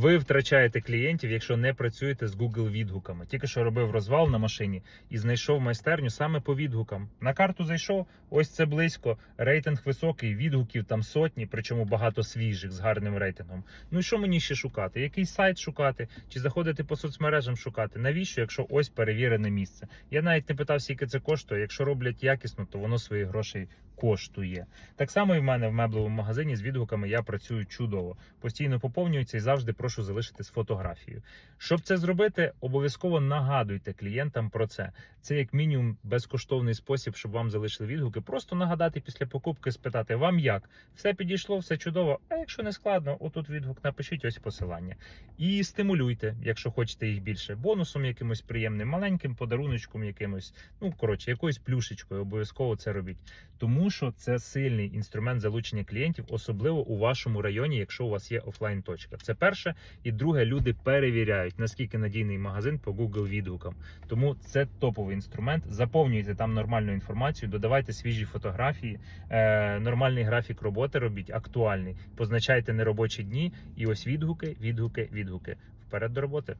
Ви втрачаєте клієнтів, якщо не працюєте з Google відгуками. Тільки що робив розвал на машині і знайшов майстерню саме по відгукам. На карту зайшов, ось це близько. Рейтинг високий, відгуків там сотні, причому багато свіжих з гарним рейтингом. Ну і що мені ще шукати? Який сайт шукати? Чи заходити по соцмережам шукати? Навіщо, якщо ось перевірене місце? Я навіть не питав, скільки це коштує. Якщо роблять якісно, то воно своїх грошей коштує. Так само і в мене в меблевому магазині з відгуками я працюю чудово. Постійно поповнюється і завжди прошу залишити з фотографією. Щоб це зробити, обов'язково нагадуйте клієнтам про це. Це як мінімум безкоштовний спосіб, щоб вам залишили відгуки. Просто нагадати після покупки, спитати вам як все підійшло, все чудово. А якщо не складно, отут відгук напишіть ось посилання. І стимулюйте, якщо хочете їх більше, бонусом якимось приємним, маленьким подаруночком, якимось, ну коротше, якоюсь плюшечкою. Обов'язково це робіть. Тому що це сильний інструмент залучення клієнтів, особливо у вашому районі, якщо у вас є офлайн точка. Це перше. І друге, люди перевіряють, наскільки надійний магазин по Google відгукам. Тому це топовий інструмент. Заповнюйте там нормальну інформацію, додавайте свіжі фотографії, е, нормальний графік роботи робіть, актуальний. Позначайте неробочі дні. І ось відгуки, відгуки, відгуки. Вперед до роботи.